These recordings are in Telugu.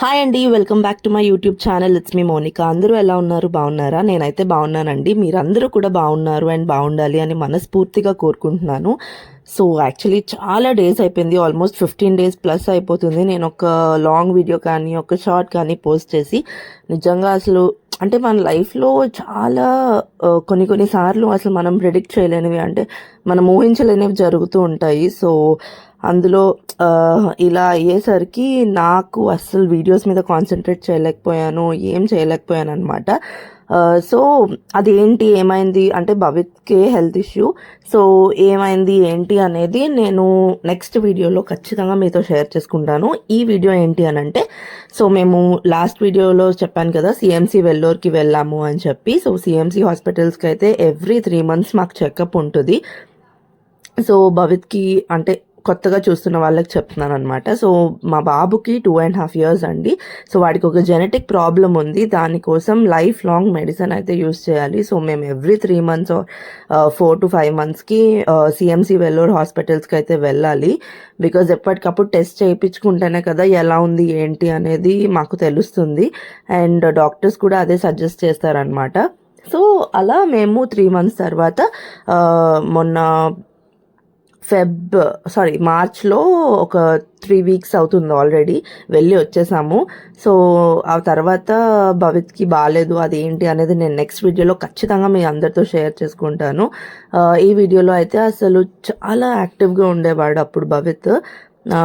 హాయ్ అండి welcome back to my YouTube channel it's me Monika అందరూ ఎలా ఉన్నారు? బాగున్నారా? నేనైతే బాగున్నానండి. మీరందరూ కూడా బాగున్నారు అండ్ బాగుండాలి అని మనస్ఫూర్తిగా కోరుకుంటున్నాను. సో యాక్చువల్లీ చాలా డేస్ అయిపోయింది. ఆల్మోస్ట్ ఫిఫ్టీన్ డేస్ ప్లస్ అయిపోతుంది. నేను ఒక లాంగ్ వీడియో కానీ ఒక షార్ట్ కానీ పోస్ట్ చేసి నిజంగా అసలు అంటే మన లైఫ్లో చాలా కొన్ని కొన్ని సార్లు అసలు మనం ప్రిడిక్ట్ చేయలేనివి అంటే మనం ఊహించలేనివి జరుగుతూ ఉంటాయి. సో అందులో ఇలా అయ్యేసరికి నాకు అస్సలు వీడియోస్ మీద కాన్సన్ట్రేట్ చేయలేకపోయాను ఏం చేయలేకపోయాను అనమాట సో అదేంటి ఏమైంది? అంటే భవిత్కే హెల్త్ ఇష్యూ. సో ఏమైంది ఏంటి అనేది నేను నెక్స్ట్ వీడియోలో ఖచ్చితంగా మీతో షేర్ చేసుకుంటాను. ఈ వీడియో ఏంటి అని అంటే సో మేము లాస్ట్ వీడియోలో చెప్పాను కదా సిఎంసి వెల్లోర్కి వెళ్ళాము అని చెప్పి. సో సిఎంసి హాస్పిటల్స్కి అయితే ఎవ్రీ త్రీ మంత్స్ మాకు చెకప్ ఉంటుంది. సో భవిత్కి అంటే కొత్తగా చూస్తున్న వాళ్ళకి చెప్తున్నాను అనమాట సో మా బాబుకి టూ అండ్ హాఫ్ ఇయర్స్ అండి. సో వాడికి ఒక జెనెటిక్ ప్రాబ్లం ఉంది. దానికోసం లైఫ్ లాంగ్ మెడిసిన్ అయితే యూస్ చేయాలి. సో మేము every three months four to five మంత్స్కి సిఎంసి వెల్లూరు హాస్పిటల్స్కి అయితే వెళ్ళాలి. బికాజ్ ఎప్పటికప్పుడు టెస్ట్ చేయించుకుంటేనే కదా ఎలా ఉంది ఏంటి అనేది మాకు తెలుస్తుంది. అండ్ డాక్టర్స్ కూడా అదే సజెస్ట్ చేస్తారనమాట సో అలా మేము త్రీ మంత్స్ తర్వాత uh, మొన్న ఫెబ్ సారీ మార్చ్లో ఒక త్రీ వీక్స్ అవుతుంది ఆల్రెడీ. వెళ్ళి వచ్చేసాము. సో ఆ తర్వాత భవిత్కి బాగాలేదు అదేంటి అనేది నేను నెక్స్ట్ వీడియోలో ఖచ్చితంగా మీ అందరితో షేర్ చేసుకుంటాను. ఈ వీడియోలో అయితే అసలు చాలా యాక్టివ్గా ఉండేవాడు అప్పుడు భవిత్.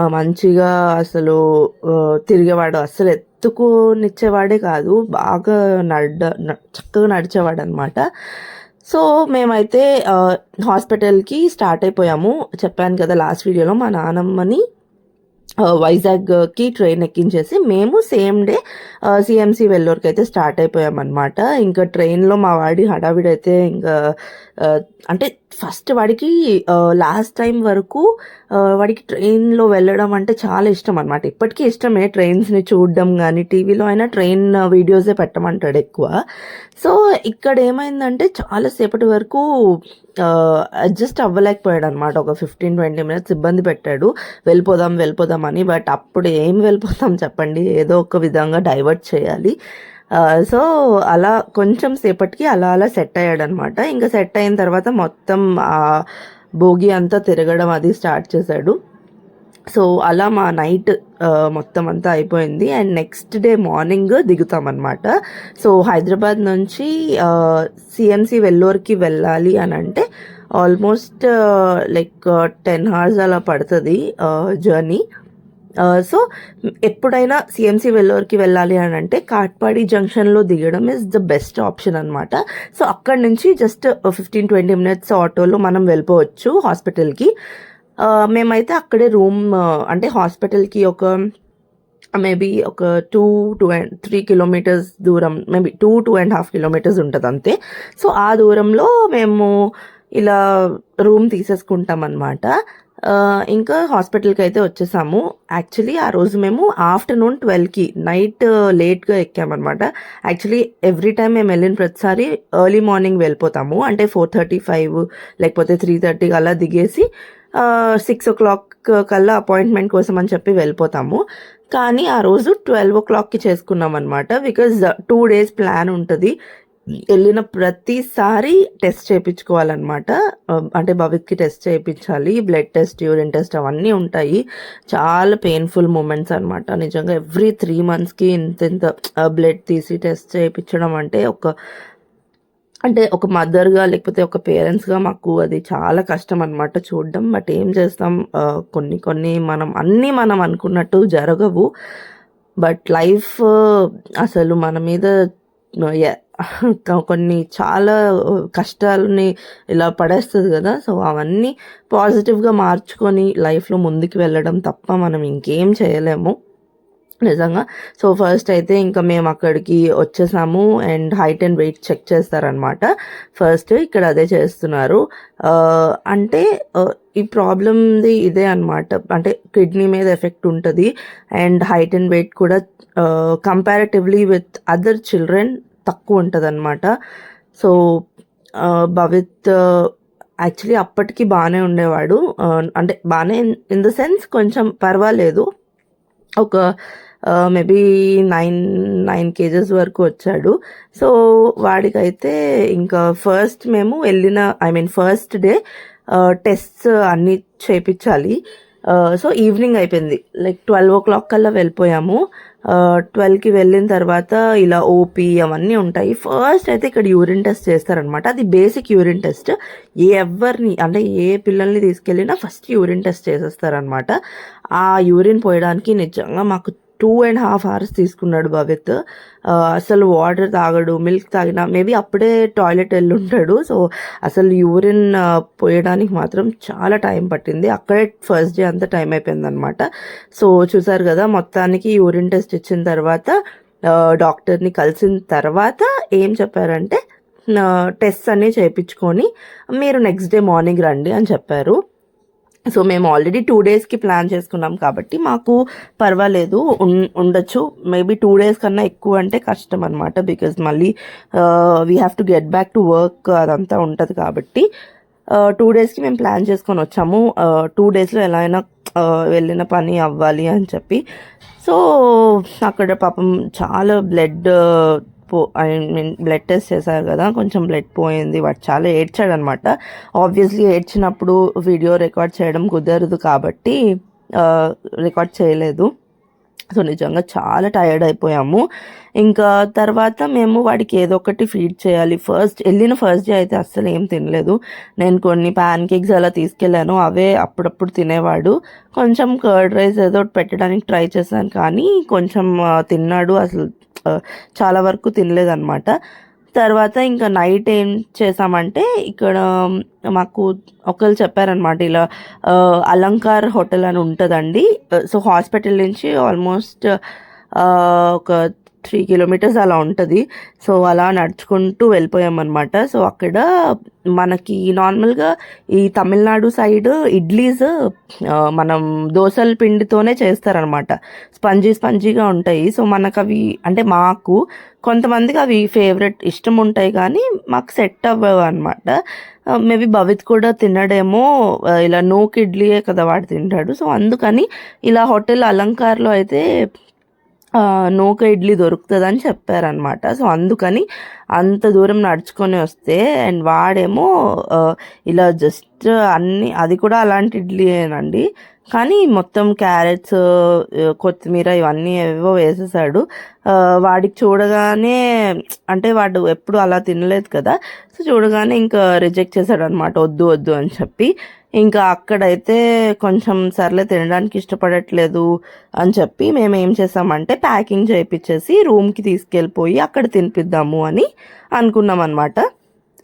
మంచిగా అసలు తిరిగేవాడు. అసలు ఎత్తుకోనిచ్చేవాడే కాదు బాగా నడ న- చక్కగా నడిచేవాడు అనమాట సో మేమైతే హాస్పిటల్కి స్టార్ట్ అయిపోయాము. చెప్పాను కదా లాస్ట్ వీడియోలో మా నానమ్మని వైజాగ్కి ట్రైన్ ఎక్కించేసి మేము సేమ్ డే సిఎంసి వెల్లూరుకి అయితే స్టార్ట్ అయిపోయామన్నమాట. ఇంకా ట్రైన్లో మా వాడి హడావిడి అయితే ఇంకా అంటే ఫస్ట్ వాడికి లాస్ట్ టైం వరకు వాడికి ట్రైన్లో వెళ్ళడం అంటే చాలా ఇష్టం అనమాట ఇప్పటికీ ఇష్టమే ట్రైన్స్ని చూడడం కానీ టీవీలో అయినా ట్రైన్ వీడియోసే పెట్టమంటాడు ఎక్కువ. సో ఇక్కడ ఏమైందంటే చాలాసేపటి వరకు అడ్జస్ట్ అవ్వలేకపోయాడు అనమాట ఒక ఫిఫ్టీన్ ట్వంటీ మినిట్స్ ఇబ్బంది పెట్టాడు. వెళ్ళిపోదాం వెళ్ళిపోదాం అని బట్ అప్పుడు ఏం వెళ్ళిపోతాం చెప్పండి. ఏదో ఒక విధంగా డైవర్ట్ చేయాలి. సో అలా కొంచెం సేపటికి అలా అలా సెట్ అయ్యాడు అనమాట ఇంకా సెట్ అయిన తర్వాత మొత్తం ఆ భోగి అంతా తిరగడం అది స్టార్ట్ చేశాడు. సో అలా మా నైట్ మొత్తం అంతా అయిపోయింది. అండ్ నెక్స్ట్ డే మార్నింగ్ దిగుతామన్నమాట సో హైదరాబాద్ నుంచి సిఎంసి వెల్లూరుకి వెళ్ళాలి అని అంటే ఆల్మోస్ట్ లైక్ టెన్ అవర్స్ అలా పడుతుంది జర్నీ. సో ఎప్పుడైనా సిఎంసి వెల్లూరుకి వెళ్ళాలి అని అంటే కాట్పాడి జంక్షన్లో దిగడం ఇస్ ద బెస్ట్ ఆప్షన్ అనమాట సో అక్కడి నుంచి జస్ట్ ఫిఫ్టీన్ ట్వంటీ మినిట్స్ ఆటోలో మనం వెళ్ళిపోవచ్చు హాస్పిటల్కి. మేమైతే అక్కడే రూమ్ అంటే హాస్పిటల్కి ఒక మేబీ ఒక two two and three kilometres దూరం maybe two two and half kilometres ఉంటుంది అంతే సో ఆ దూరంలో మేము ఇలా రూమ్ తీసేసుకుంటాం అనమాట ఇంకా హాస్పిటల్కి అయితే వచ్చేసాము. యాక్చువల్లీ ఆ రోజు మేము ఆఫ్టర్నూన్ ట్వెల్వ్కి నైట్ లేట్గా ఎక్కామన్నమాట. యాక్చువల్లీ ఎవ్రీ టైం మేము వెళ్ళిన ప్రతిసారి ఎర్లీ మార్నింగ్ వెళ్ళిపోతాము. అంటే ఫోర్ థర్టీ ఫైవ్ లేకపోతే త్రీ థర్టీకి అలా దిగేసి సిక్స్ ఓ క్లాక్ కల్లా అపాయింట్మెంట్ కోసం అని చెప్పి వెళ్ళిపోతాము. కానీ ఆ రోజు ట్వెల్వ్ ఓ క్లాక్కి చేసుకున్నాం అనమాట బికాజ్ టూ డేస్ ప్లాన్ ఉంటుంది. వెళ్ళిన ప్రతిసారి టెస్ట్ చేయించుకోవాలన్నమాట. అంటే భవిత్కి టెస్ట్ చేయించాలి. బ్లడ్ టెస్ట్ యూరిన్ టెస్ట్ అవన్నీ ఉంటాయి. చాలా పెయిన్ఫుల్ మూమెంట్స్ అనమాట నిజంగా ఎవ్రీ త్రీ మంత్స్కి ఇంత ఇంత బ్లడ్ తీసి టెస్ట్ చేయించడం అంటే ఒక అంటే ఒక మదర్గా లేకపోతే ఒక పేరెంట్స్గా మాకు అది చాలా కష్టం అనమాట చూడడం. బట్ ఏం చేస్తాం కొన్ని కొన్ని మనం అన్నీ మనం అనుకున్నట్టు జరగవు. బట్ లైఫ్ అసలు మన మీద కొన్ని చాలా కష్టాలని ఇలా పడేస్తుంది కదా. సో అవన్నీ పాజిటివ్గా మార్చుకొని లైఫ్లో ముందుకు వెళ్ళడం తప్ప మనం ఇంకేం చేయలేము. నిజంగా. సో ఫస్ట్ అయితే ఇంకా మేము అక్కడికి వచ్చేసాము and height and weight check చేస్తారనమాట ఫస్ట్ ఇక్కడ అదే చేస్తున్నారు. అంటే ఈ ప్రాబ్లమ్ది ఇదే అనమాట అంటే కిడ్నీ మీద ఎఫెక్ట్ ఉంటుంది అండ్ హైట్ అండ్ వెయిట్ కూడా కంపారిటివ్లీ విత్ అదర్ చిల్డ్రన్ తక్కువ ఉంటుంది అనమాట సో భవిత్ యాక్చువల్లీ అప్పటికి బాగానే ఉండేవాడు. అంటే బాగానే ఇన్ ద సెన్స్ కొంచెం పర్వాలేదు. ఒక మేబీ నైన్ నైన్ కేజెస్ వరకు వచ్చాడు. సో వాడికైతే ఇంకా ఫస్ట్ మేము వెళ్ళిన I mean first day test అన్నీ చేయించాలి సో ఈవినింగ్ అయిపోయింది. లైక్ ట్వెల్వ్ ఓ క్లాక్ కల్లా వెళ్ళిపోయాము. ట్వెల్వ్కి వెళ్ళిన తర్వాత ఇలా ఓపీ అవన్నీ ఉంటాయి. ఫస్ట్ అయితే ఇక్కడ యూరిన్ టెస్ట్ చేస్తారనమాట అది బేసిక్ యూరిన్ టెస్ట్. ఎవరిని అంటే ఏ పిల్లల్ని తీసుకెళ్ళినా ఫస్ట్ యూరిన్ టెస్ట్ చేసేస్తారనమాట ఆ యూరిన్ పోయడానికి నిజంగా మాకు టూ అండ్ హాఫ్ అవర్స్ తీసుకున్నాడు భవిత్. అసలు వాటర్ తాగడు మిల్క్ తాగినా మేబీ అప్పుడే టాయిలెట్ వెళ్ళి ఉంటాడు సో అసలు యూరిన్ పోయడానికి మాత్రం చాలా టైం పట్టింది. అక్కడే ఫస్ట్ డే అంతా టైం అయిపోయింది అనమాట సో చూసారు కదా మొత్తానికి యూరిన్ టెస్ట్ ఇచ్చిన తర్వాత డాక్టర్ని కలిసిన తర్వాత ఏం చెప్పారంటే టెస్ట్ అన్నీ చేయించుకొని మీరు నెక్స్ట్ డే మార్నింగ్ రండి అని చెప్పారు. సో మేము ఆల్రెడీ టూ డేస్కి ప్లాన్ చేసుకున్నాం కాబట్టి మాకు పర్వాలేదు. ఉండొచ్చు. మేబీ టూ డేస్ కన్నా ఎక్కువ అంటే కష్టం అనమాట బికాజ్ మళ్ళీ we have to get back to work అదంతా ఉంటుంది కాబట్టి uh, టూ డేస్కి మేము ప్లాన్ చేసుకొని వచ్చాము. Uh, టూ డేస్లో ఎలా అయినా uh, వెళ్ళిన పని అవ్వాలి అని చెప్పి. సో అక్కడ పాపం చాలా బ్లడ్ పో ఐ మీన్ బ్లడ్ టెస్ట్ చేశారు కదా కొంచెం బ్లడ్ పోయింది వాడు చాలా ఏడ్చాడు అనమాట ఆబ్వియస్లీ ఏడ్చినప్పుడు వీడియో రికార్డ్ చేయడం కుదరదు కాబట్టి రికార్డ్ చేయలేదు. సో నిజంగా చాలా టైర్డ్ అయిపోయాము. ఇంకా తర్వాత మేము వాడికి ఏదో ఒకటి ఫీడ్ చేయాలి. ఫస్ట్ వెళ్ళిన ఫస్ట్ డే అయితే అస్సలు ఏం తినలేదు. నేను కొన్ని ప్యాన్ కేక్స్ అలా తీసుకెళ్ళాను అవే అప్పుడప్పుడు తినేవాడు. కొంచెం కర్డ్ రైస్ ఏదో ఒకటి పెట్టడానికి ట్రై చేశాను కానీ కొంచెం తిన్నాడు అసలు. చాలా వరకు తినలేదన్నమాట. తర్వాత ఇంకా నైట్ ఏం చేసామంటే ఇక్కడ మాకు ఒకరు చెప్పారనమాట ఇలా అలంకార్ హోటల్ అని ఉంటుందండి. సో హాస్పిటల్ నుంచి ఆల్మోస్ట్ ఒక త్రీ కిలోమీటర్స్ అలా ఉంటుంది. సో అలా నడుచుకుంటూ వెళ్ళిపోయామన్నమాట. సో అక్కడ మనకి నార్మల్గా ఈ తమిళనాడు సైడ్ ఇడ్లీస్ మనం దోసల పిండితోనే చేస్తారనమాట స్పంజీ స్పంజీగా ఉంటాయి. సో మనకు అవి అంటే మాకు కొంతమందికి అవి ఫేవరెట్ ఇష్టం ఉంటాయి కానీ మాకు సెట్ అవ్వవు అనమాట మేబీ భవిత్ కూడా తినడేమో ఇలా నూక్ ఇడ్లీయే కదా వాడు తింటాడు. సో అందుకని ఇలా హోటల్ అలంకార్లో అయితే నూక ఇడ్లీ దొరుకుతుందని చెప్పారనమాట సో అందుకని అంత దూరం నడుచుకొని వస్తే అండ్ వాడేమో ఇలా జస్ట్ అన్ని అది కూడా అలాంటి ఇడ్లీయేనండి. కానీ మొత్తం క్యారెట్స్ కొత్తిమీర ఇవన్నీ ఏవో వేసేసాడు. వాడికి చూడగానే అంటే వాడు ఎప్పుడు అలా తినలేదు కదా. సో చూడగానే ఇంకా రిజెక్ట్ చేశాడు అనమాట వద్దు వద్దు అని చెప్పి. ఇంకా అక్కడైతే కొంచెం సర్లే తినడానికి ఇష్టపడట్లేదు అని చెప్పి మేము ఏం చేసామంటే ప్యాకింగ్ చేయించేసి రూమ్కి తీసుకెళ్ళిపోయి అక్కడ తినిపిద్దాము అని అనుకున్నాం అనమాట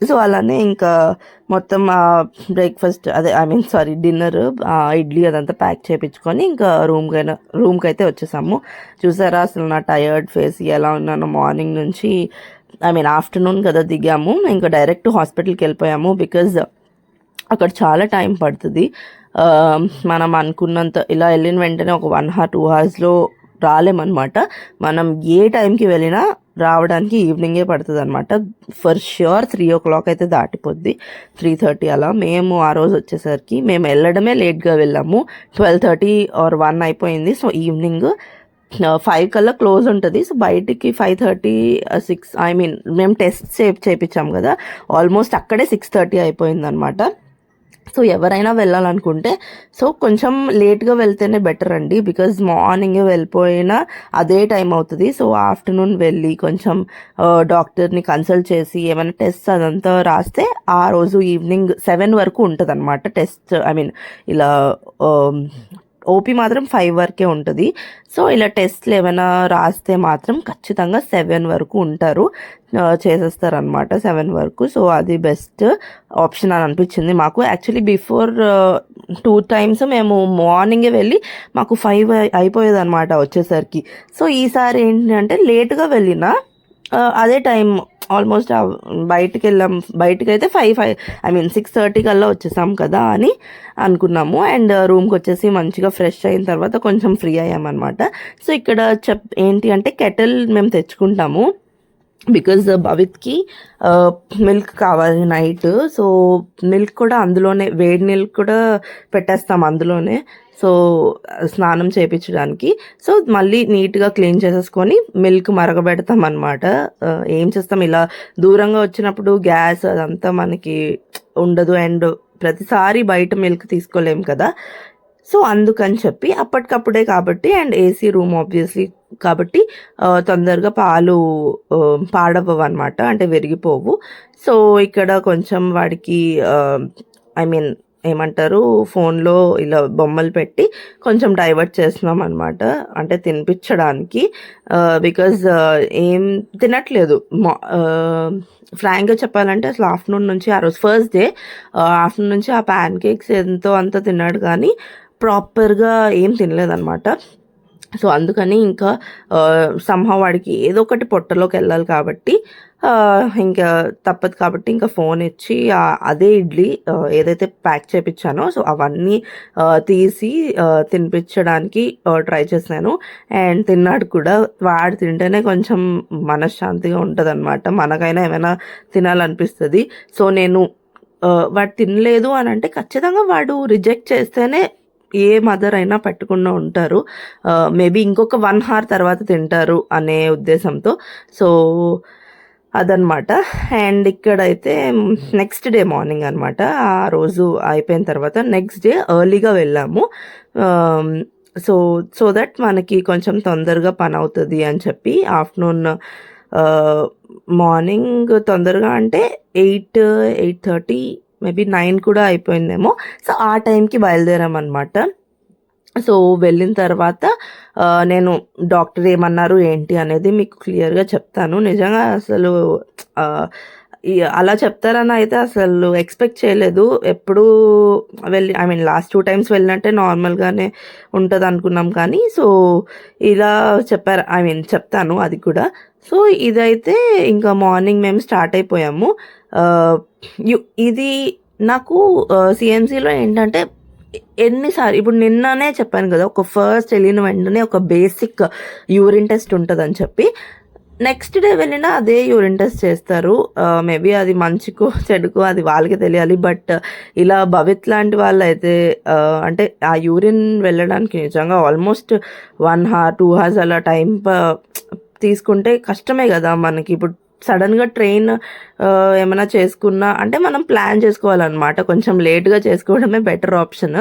సో అలానే ఇంకా మొత్తం బ్రేక్ఫాస్ట్ అదే I mean sorry dinner idli అదంతా ప్యాక్ చేయించుకొని ఇంకా రూమ్కైనా రూమ్కి అయితే వచ్చేసాము. చూసారా అసలు నా టయర్డ్ ఫేస్ ఎలా ఉన్నానో మార్నింగ్ నుంచి ఐ మీన్ ఆఫ్టర్నూన్ కదా దిగాము. ఇంకా డైరెక్ట్ హాస్పిటల్కి వెళ్ళిపోయాము బికాజ్ అక్కడ చాలా టైం పడుతుంది. మనం అనుకున్నంత ఇలా వెళ్ళిన వెంటనే ఒక వన్ హార్ టూ అవర్స్లో రాలేమన్నమాట. మనం ఏ టైంకి వెళ్ళినా రావడానికి ఈవినింగే పడుతుంది అనమాట for sure three o'clock అయితే దాటిపోద్ది. త్రీ థర్టీ అలా మేము ఆ రోజు వచ్చేసరికి మేము వెళ్ళడమే లేట్గా వెళ్ళాము. ట్వెల్వ్ థర్టీ ఆర్ వన్ అయిపోయింది. సో ఈవినింగ్ ఫైవ్ కల్లా క్లోజ్ ఉంటుంది. సో బయటికి five thirty six I mean మేము టెస్ట్ చే చేయించాం కదా. ఆల్మోస్ట్ అక్కడే సిక్స్ థర్టీ అయిపోయింది అనమాట సో ఎవరైనా వెళ్ళాలనుకుంటే సో కొంచెం లేట్గా వెళ్తేనే బెటర్ అండి. బికాజ్ మార్నింగ్ వెళ్ళిపోయినా అదే టైం అవుతుంది. సో ఆఫ్టర్నూన్ వెళ్ళి కొంచెం డాక్టర్ని కన్సల్ట్ చేసి ఏమైనా టెస్ట్ అదంతా రాస్తే ఆ రోజు ఈవినింగ్ సెవెన్ వరకు ఉంటుంది అనమాట టెస్ట్. ఐ మీన్ ఇలా ఓపీ మాత్రం ఫైవ్ వరకే ఉంటుంది. సో ఇలా టెస్ట్లు ఏమైనా రాస్తే మాత్రం ఖచ్చితంగా సెవెన్ వరకు ఉంటారు. చేసేస్తారనమాట సెవెన్ వరకు. సో అది బెస్ట్ ఆప్షన్ అని అనిపించింది మాకు. యాక్చువల్లీ బిఫోర్ టూ టైమ్స్ మేము మార్నింగే వెళ్ళి మాకు ఫైవ్ అయిపోయేది అనమాట వచ్చేసరికి. సో ఈసారి ఏంటంటే లేట్గా వెళ్ళినా అదే టైం ఆల్మోస్ట్ బయటికి వెళ్ళాం బయటకు అయితే five five I mean six thirty కల్లా వచ్చేసాం కదా అని అనుకున్నాము. అండ్ రూమ్కి వచ్చేసి మంచిగా ఫ్రెష్ అయిన తర్వాత కొంచెం ఫ్రీ అయ్యామన్నమాట. సో ఇక్కడ చెప్ ఏంటి అంటే కెటిల్ మేము తెచ్చుకుంటాము. బికాజ్ భవిత్కి మిల్క్ కావాలి నైట్. సో మిల్క్ కూడా అందులోనే వేడి మిల్క్ కూడా పెట్టేస్తాం అందులోనే. సో స్నానం చేయించడానికి సో మళ్ళీ నీట్గా క్లీన్ చేసేసుకొని మిల్క్ మరగబెడతాం అనమాట ఏం చేస్తాం? ఇలా దూరంగా వచ్చినప్పుడు గ్యాస్ అదంతా మనకి ఉండదు. అండ్ ప్రతిసారి బయట మిల్క్ తీసుకోలేం కదా. సో అందుకని చెప్పి అప్పటికప్పుడే కాబట్టి అండ్ ఏసీ రూమ్ ఆబ్వియస్లీ కాబట్టి తొందరగా పాలు ఆ, పాడవవు అనమాట అంటే విరిగిపోవు. సో ఇక్కడ కొంచెం వాడికి ఐ మీన్ ఏమంటారు ఫోన్లో ఇలా బొమ్మలు పెట్టి కొంచెం డైవర్ట్ చేస్తున్నాం అనమాట అంటే తినిపించడానికి బికాజ్ ఏం తినట్లేదు. ఫ్రాంక్గా చెప్పాలంటే అసలు ఆఫ్టర్నూన్ నుంచి ఆ రోజు ఫస్ట్ డే ఆఫ్టర్నూన్ నుంచి ఆ ప్యాన్ కేక్స్ ఎంతో అంత తిన్నాడు కానీ ప్రాపర్గా ఏం తినలేదన్నమాట. సో అందుకని ఇంకా సంహా వాడికి ఏదో ఒకటి పొట్టలోకి వెళ్ళాలి కాబట్టి ఇంకా తప్పదు కాబట్టి ఇంకా ఫోన్ ఇచ్చి అదే ఇడ్లీ ఏదైతే ప్యాక్ చేపించానో సో అవన్నీ తీసి తినిపించడానికి ట్రై చేశాను అండ్ తిన్నాడు కూడా. వాడు తింటేనే కొంచెం మనశ్శాంతిగా ఉంటుంది అనమాట మనకైనా ఏమైనా తినాలనిపిస్తుంది. సో నేను వాడు తినలేదు అని అంటే ఖచ్చితంగా వాడు రిజెక్ట్ చేస్తేనే ఏ మదర్ అయినా పెట్టకుండా ఉంటారు. మేబీ ఇంకొక వన్ హార్ తర్వాత తింటారు అనే ఉద్దేశంతో. సో అదనమాట అండ్ ఇక్కడైతే నెక్స్ట్ డే మార్నింగ్ అనమాట ఆ రోజు అయిపోయిన తర్వాత నెక్స్ట్ డే ఎర్లీగా వెళ్ళాము. సో సో దట్ మనకి కొంచెం తొందరగా పని అవుతుంది అని చెప్పి ఆఫ్టర్నూన్ మార్నింగ్ తొందరగా అంటే eight eight thirty maybe nine కూడా అయిపోయిందేమో. సో ఆ టైంకి బయలుదేరామన్నమాట. సో వెళ్ళిన తర్వాత నేను డాక్టర్ ఏమన్నారు ఏంటి అనేది మీకు క్లియర్గా చెప్తాను. నిజంగా అసలు అలా చెప్తారని అయితే అసలు ఎక్స్పెక్ట్ చేయలేదు. ఎప్పుడు వెళ్ళి I mean last two times వెళ్ళినట్టే నార్మల్గానే ఉంటుంది అనుకున్నాం కానీ సో ఇలా చెప్పారు. ఐ మీన్ చెప్తాను అది కూడా. సో ఇదైతే ఇంకా మార్నింగ్ మేము స్టార్ట్ అయిపోయాము. యు- ఇది నాకు సిఎంసీలో ఏంటంటే ఎన్నిసార్లు ఇప్పుడు నిన్ననే చెప్పాను కదా ఒక ఫస్ట్ వెళ్ళిన వెంటనే ఒక బేసిక్ యూరిన్ టెస్ట్ ఉంటుందని చెప్పి. నెక్స్ట్ డే వెళ్ళినా అదే యూరిన్ టెస్ట్ చేస్తారు. మేబీ అది మంచికో చెడుకో అది వాళ్ళకి తెలియాలి. బట్ ఇలా భవిత్ లాంటి వాళ్ళు అయితే అంటే ఆ యూరిన్ వెళ్ళడానికి నిజంగా almost one hour two hours అలా టైం తీసుకుంటే కష్టమే కదా మనకి. ఇప్పుడు సడన్గా ట్రైన్ ఏమైనా చేసుకున్నా అంటే మనం ప్లాన్ చేసుకోవాలన్నమాట. కొంచెం లేట్గా చేసుకోవడమే బెటర్ ఆప్షన్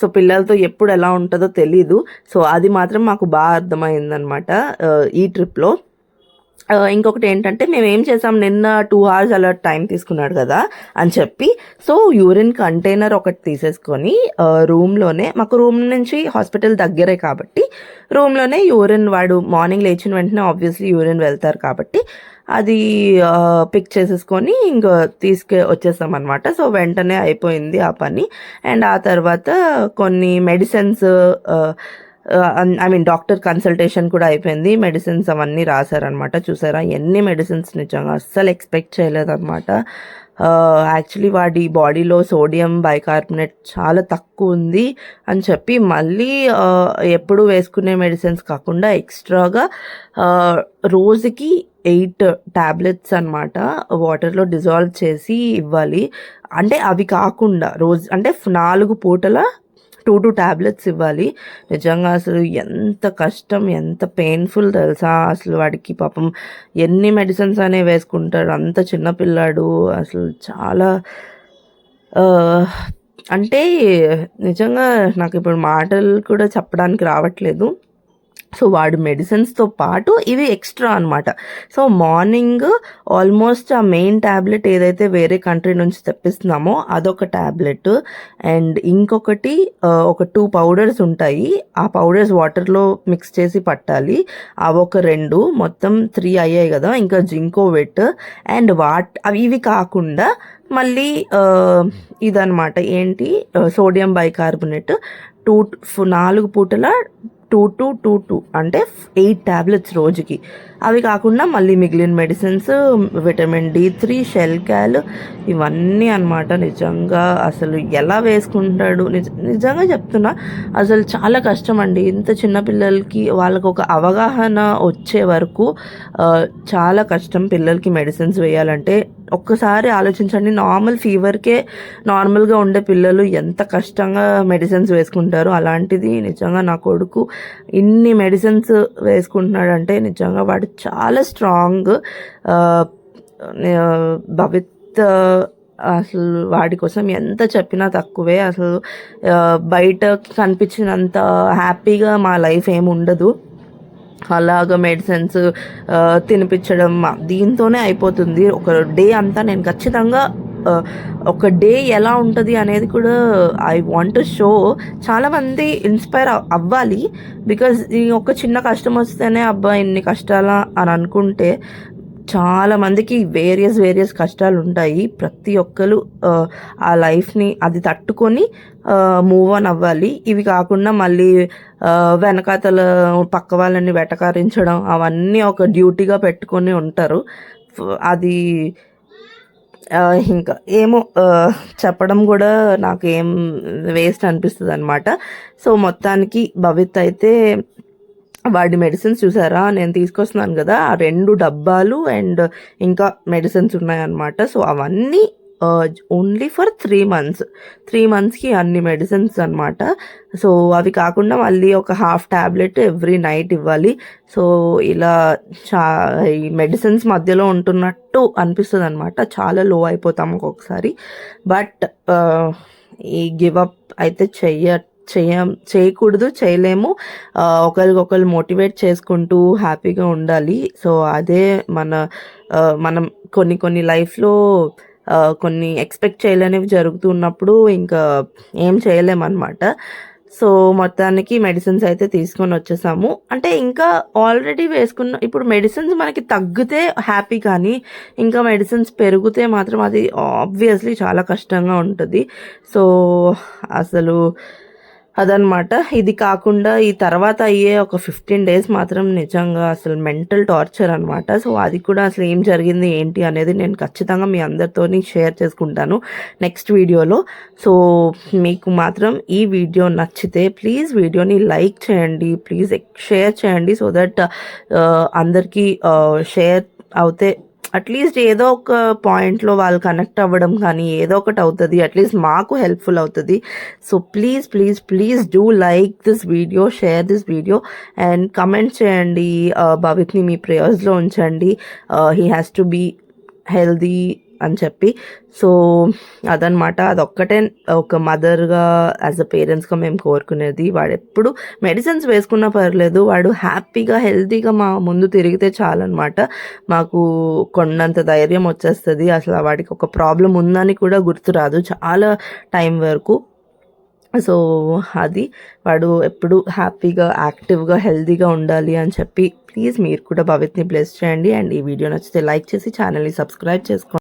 సో పిల్లలతో ఎప్పుడు ఎలా ఉంటుందో తెలీదు. సో అది మాత్రం మాకు బాగా అర్థమైందనమాట ఈ ట్రిప్లో ఇంకొకటి ఏంటంటే మేము ఏం చేసాం నిన్న టూ అవర్స్ అలా టైం తీసుకున్నాడు కదా అని చెప్పి. సో యూరిన్ కంటైనర్ ఒకటి తీసేసుకొని రూమ్లోనే మాకు రూమ్ నుంచి హాస్పిటల్ దగ్గరే కాబట్టి రూమ్లోనే యూరిన్ వాడు మార్నింగ్ లేచిన వెంటనే ఆబ్వియస్లీ యూరిన్ వెళ్తారు కాబట్టి అది పిక్ చేసేసుకొని ఇంకా తీసుకు వచ్చేసాం అనమాట సో వెంటనే అయిపోయింది ఆ పని. అండ్ ఆ తర్వాత కొన్ని medicines I mean doctor consultation కూడా అయిపోయింది. మెడిసిన్స్ అవన్నీ రాశారనమాట చూసారా? ఎన్ని మెడిసిన్స్ నిజంగా అస్సలు ఎక్స్పెక్ట్ చేయలేదన్నమాట. యాక్చువల్లీ వాడి బాడీలో సోడియం బైకార్బోనేట్ చాలా తక్కువ ఉంది అని చెప్పి మళ్ళీ ఎప్పుడు వేసుకునే మెడిసిన్స్ కాకుండా ఎక్స్ట్రాగా రోజుకి ఎయిట్ టాబ్లెట్స్ అనమాట వాటర్లో డిజాల్వ్ చేసి ఇవ్వాలి. అంటే అవి కాకుండా రోజు అంటే నాలుగు పూటల టూ టూ టాబ్లెట్స్ ఇవ్వాలి. నిజంగా అసలు ఎంత కష్టం ఎంత పెయిన్ఫుల్ తెలుసా? అసలు వాడికి పాపం ఎన్ని మెడిసిన్స్ అనేవి వేసుకుంటాడు. అంత చిన్నపిల్లాడు అసలు చాలా అంటే నిజంగా నాకు ఇప్పుడు మాటలు కూడా చెప్పడానికి రావట్లేదు. సో వాడు మెడిసిన్స్తో పాటు ఇవి ఎక్స్ట్రా అనమాట సో మార్నింగ్ ఆల్మోస్ట్ ఆ మెయిన్ ట్యాబ్లెట్ ఏదైతే వేరే కంట్రీ నుంచి తెప్పిస్తున్నామో అదొక ట్యాబ్లెట్ అండ్ ఇంకొకటి ఒక టూ పౌడర్స్ ఉంటాయి. ఆ పౌడర్స్ వాటర్లో మిక్స్ చేసి పట్టాలి. అవి ఒక రెండు మొత్తం త్రీ అయ్యాయి కదా. ఇంకా జింకో వెట్. అండ్ వాట్ అవి ఇవి కాకుండా మళ్ళీ ఇదనమాట ఏంటి? సోడియం బైకార్బోనేట్ టూ నాలుగు పూటల టూ టూ టూ టూ అంటే ఎయిట్ ట్యాబ్లెట్స్ రోజుకి. అవి కాకుండా మళ్ళీ మిగిలిన medicines vitamin D three Shelcal ఇవన్నీ అన్నమాట. నిజంగా అసలు ఎలా వేసుకుంటాడు? నిజ నిజంగా చెప్తున్నా అసలు చాలా కష్టం అండి ఇంత చిన్న పిల్లలకి వాళ్ళకు ఒక అవగాహన వచ్చే వరకు చాలా కష్టం పిల్లలకి మెడిసిన్స్ వేయాలంటే ఒక్కసారి ఆలోచించండి నార్మల్ ఫీవర్కే నార్మల్గా ఉండే పిల్లలు ఎంత కష్టంగా మెడిసిన్స్ వేసుకుంటారు అలాంటిది నిజంగా నా కొడుకు ఇన్ని మెడిసిన్స్ వేసుకుంటున్నాడంటే నిజంగా వాడు చాలా స్ట్రాంగ్ భవిత్ అసలు వాడి కోసం ఎంత చెప్పినా తక్కువే. అసలు బయట కనిపించినంత హ్యాపీగా మా లైఫ్ ఏమి ఉండదు అలాగ మెడిసిన్స్ తినిపించడం దీంతోనే అయిపోతుంది. ఒక డే అంతా నేను ఖచ్చితంగా ఒక డే ఎలా ఉంటుంది అనేది కూడా ఐ వాంట్ టు షో చాలామంది ఇన్స్పైర్ అవ్వాలి. బికాజ్ ఈ ఒక చిన్న కష్టం వస్తేనే అబ్బా ఇన్ని కష్టాలా? అని అనుకుంటే చాలా మందికి వేరియస్ వేరియస్ కష్టాలు ఉంటాయి. ప్రతి ఒక్కరు ఆ, లైఫ్ని అది తట్టుకొని మూవ్ ఆన్ అవ్వాలి. ఇవి కాకుండా మళ్ళీ వెనకాతల పక్క వాళ్ళని వెటకారించడం అవన్నీ ఒక డ్యూటీగా పెట్టుకొని ఉంటారు. అది ఇంకా ఏమో చెప్పడం కూడా నాకు ఏం వేస్ట్ అనిపిస్తుంది అనమాట సో మొత్తానికి భవిత్ అయితే వాడి మెడిసిన్స్ చూసారా? నేను తీసుకొస్తున్నాను కదా ఆ రెండు డబ్బాలు అండ్ ఇంకా మెడిసిన్స్ ఉన్నాయన్నమాట. సో అవన్నీ only for three months three మంత్స్కి అన్ని మెడిసిన్స్ అనమాట సో అవి కాకుండా మళ్ళీ ఒక హాఫ్ ట్యాబ్లెట్ ఎవ్రీ నైట్ ఇవ్వాలి. సో ఇలా చా ఈ మెడిసిన్స్ మధ్యలో ఉంటున్నట్టు అనిపిస్తుంది అనమాట చాలా లో అయిపోతాం ఒక్కొక్కసారి. బట్ ఈ గివ్ అప్ అయితే చెయ్య చేయ చేయకూడదు చేయలేము. ఒకరికొకరు మోటివేట్ చేసుకుంటూ హ్యాపీగా ఉండాలి. సో అదే మన మనం కొన్ని కొన్ని లైఫ్లో కొన్ని ఎక్స్పెక్ట్ చేయలేనివి జరుగుతున్నప్పుడు ఇంకా ఏం చేయలేమన్నమాట. సో మొత్తానికి మెడిసిన్స్ అయితే తీసుకొని వచ్చేసాము. అంటే ఇంకా ఆల్రెడీ వేసుకున్న ఇప్పుడు మెడిసిన్స్ మనకి తగ్గితే హ్యాపీ కానీ ఇంకా మెడిసిన్స్ పెరిగితే మాత్రం అది ఆబ్వియస్లీ చాలా కష్టంగా ఉంటుంది. సో అసలు అదనమాట ఇది కాకుండా ఈ తర్వాత అయ్యే ఒక ఫిఫ్టీన్ డేస్ మాత్రం నిజంగా అసలు మెంటల్ టార్చర్ అనమాట సో అది కూడా అసలు ఏం జరిగింది ఏంటి అనేది నేను ఖచ్చితంగా మీ అందరితోని షేర్ చేసుకుంటాను నెక్స్ట్ వీడియోలో. సో మీకు మాత్రం ఈ వీడియో నచ్చితే ప్లీజ్ వీడియోని లైక్ చేయండి ప్లీజ్ షేర్ చేయండి సో దట్ uh, అందరికీ uh, షేర్ అవుతే అట్లీస్ట్ ఏదో ఒక పాయింట్లో వాళ్ళు కనెక్ట్ అవ్వడం కానీ ఏదో ఒకటి అవుతుంది. అట్లీస్ట్ మాకు హెల్ప్ఫుల్ అవుతుంది. So please please please do like this video share this video and comment చేయండి. భవిత్ని మీ ప్రేయర్స్లో ఉంచండి. He has to be healthy అని చెప్పి. సో అదనమాట అదొక్కటే ఒక మదర్గా యాజ్ అ పేరెంట్స్గా మేము కోరుకునేది. వాడు ఎప్పుడు మెడిసిన్స్ వేసుకున్నా పర్లేదు. వాడు హ్యాపీగా హెల్తీగా మా ముందు తిరిగితే చాలన్నమాట. మాకు కొండంత ధైర్యం వచ్చేస్తుంది. అసలు వాడికి ఒక ప్రాబ్లం ఉందని కూడా గుర్తురాదు చాలా టైం వరకు. సో అది. వాడు ఎప్పుడు హ్యాపీగా యాక్టివ్గా హెల్తీగా ఉండాలి అని చెప్పి. ప్లీజ్ మీరు కూడా భవిత్ని బ్లెస్ చేయండి. అండ్ ఈ వీడియో నచ్చితే లైక్ చేసి ఛానల్ని సబ్స్క్రైబ్ చేసుకోండి.